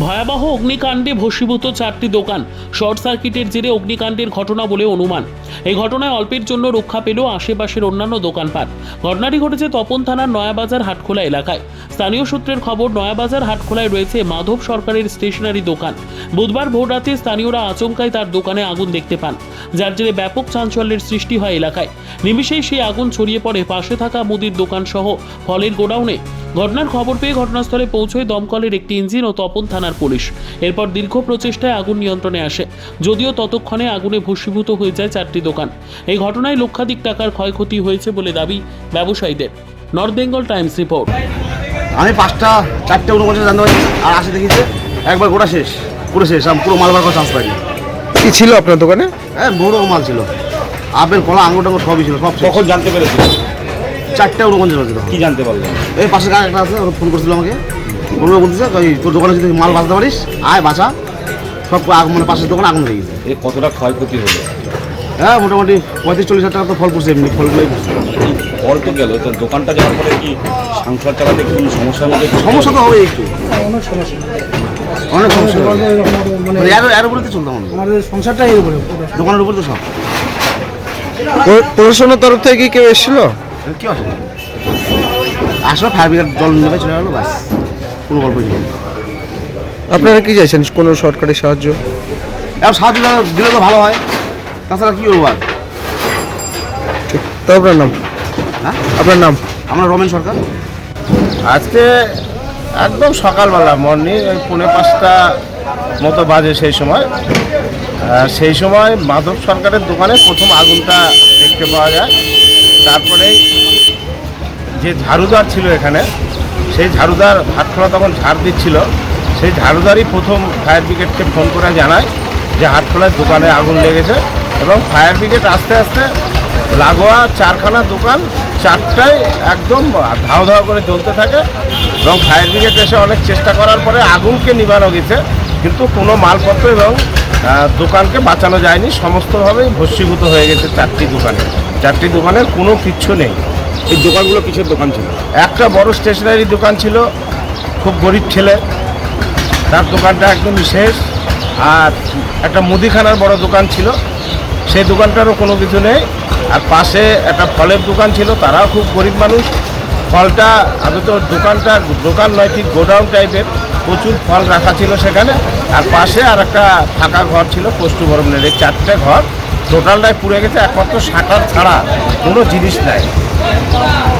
ভয়াবহ অগ্নিকাণ্ডে ভস্মীভূত চারটি দোকান। শর্ট সার্কিটের জেরে অগ্নিকাণ্ডের ঘটনা বলে অনুমান। এই ঘটনায় অল্পের জন্য রক্ষা পেল আশেপাশের অন্যান্য দোকানপাট। ঘটনাটি ঘটেছে তপন থানার নয়াবাজার হাটখোলা এলাকায়। স্থানীয় সূত্রের খবর, নয়াবাজার হাটখোলায় রয়েছে মাধব সরকারের স্টেশনারি দোকান। বুধবার ভোররাতে স্থানীয়রা আচমকায় তার দোকানে আগুন দেখতে পান, যার জেরে ব্যাপক চাঞ্চল্যের সৃষ্টি হয় এলাকায়। নিমিষেই সেই আগুন ছড়িয়ে পড়ে পাশে থাকা মুদির দোকান সহ ফলের গোডাউনে। ঘটনার খবর পেয়ে ঘটনাস্থলে পৌঁছয় দমকলের একটি ইঞ্জিন ও তপন থানার পুলিশ। এরপর দীর্ঘ প্রচেষ্টায় আগুন নিয়ন্ত্রণে আসে। যদিও ততক্ষণে আগুনে ভস্মীভূত হয়ে যায় চারটি দোকান। এই ঘটনায় লক্ষাধিক টাকার ক্ষয়ক্ষতি হয়েছে বলে দাবি ব্যবসায়ীদের। North Bengal Times report. আমি পাঁচটা চারটে উনপঞ্চাশ জানতে পারি আর আসে দেখিছে একবার গোটা শেষ পুরো শেষ আমি পুরো মাল বার করার চান্স পাইনি। কি ছিল আপনার দোকানে? হ্যাঁ বড় মাল ছিল। আপেল কলা আঙুর টাঙ্গুর সবই ছিল সব। কখন জানতে পেরেছিল চারটে উনপঞ্চাশ বাজছিল কি জানতে পারলেন? এই পাশে গাড়ি একটা আছে ফোন করছিল আমাকে। বলবে বলতেছে ওই তোর দোকানে যদি মাল বাঁচতে পারিস আয় বাঁচা। সব আগুন মানে পাশের দোকানে আগুন লেগে গেছে। এ কতটা ক্ষয়ক্ষতি হলো? হ্যাঁ মোটামুটি পঁয়ত্রিশ চল্লিশ হাজার টাকা তো ফল পড়ছে এমনি ফলগুলোই পড়ছে। ফল তো গেল তো দোকানটা যাওয়ার পরে কি সংসার চালাতে কোনো সমস্যার মধ্যে সমস্যা তো হবে একটু। অনেক সমস্যা হবে। মানে মানে এর এর উপরে তো চলতাম। আমাদের সংসারটা এর উপরে। দোকানের উপর তো সব। প্র- প্রশাসনের তরফ থেকে কি কেউ এসেছিল? কি আছে আসলে ফায়ার ব্রিগেড জল নেবে চলে গেলো ব্যাস। কোনো গল্প নেই। আপনারা কি চাইছেন? কোনো সরকারি সাহায্য? এবার সাহায্য দিলে তো ভালো হয়। তাছাড়া কি করব আর? ঠিক তো আপনার নাম? হ্যাঁ? আপনার নাম? আমরা রমেন সরকার। আজকে একদম সকালবেলা মর্নিং ওই পৌনে পাঁচটা মতো বাজে সেই সময়। আর সেই সময় মাধব সরকারের দোকানে প্রথম আগুনটা দেখতে পাওয়া যায়। তারপরেই যে ঝাড়ুদার ছিল এখানে সেই ঝাড়ুদার হাতখোলা তখন ঝাড় দিচ্ছিল। সেই ঝাড়ুদারই প্রথম ফায়ার ব্রিগেডকে ফোন করে জানায় যে হাতখোলার দোকানে আগুন লেগেছে এবং ফায়ার ব্রিগেড আস্তে আস্তে লাগোয়া চারখানা দোকান চারটায় একদম ধাও ধাও করে জ্বলতে থাকে এবং ফায়ার ব্রিগেড এসে অনেক চেষ্টা করার পরে আগুনকে নিবানো গেছে। কিন্তু কোনো মালপত্র এবং দোকানকে বাঁচানো যায়নি। সমস্তভাবেই ভস্মীভূত হয়ে গেছে চারটি দোকানে। চারটি দোকানের কোনো কিচ্ছু নেই। এই দোকানগুলো কিসের দোকান ছিল? একটা বড় স্টেশনারি দোকান ছিল, খুব গরিব ছেলে। তার দোকানটা একদম শেষ। আর একটা মুদিখানার বড় দোকান ছিল। সেই দোকানটারও কোনো কিছু নেই। আর পাশে একটা ফলের দোকান ছিল। তারাও খুব গরিব মানুষ। ফলটা আমি তো দোকানটা, দোকান নয়, ঠিক গোডাউন টাইপের। প্রচুর ফল রাখা ছিল সেখানে। আর পাশে আর একটা ফাঁকা ঘর ছিল, পোস্টু বরমনের এই চারটে ঘর টোটালটাই পুড়ে গেছে। একমাত্র শাটার ছাড়া কোনো জিনিস নাই। 是吧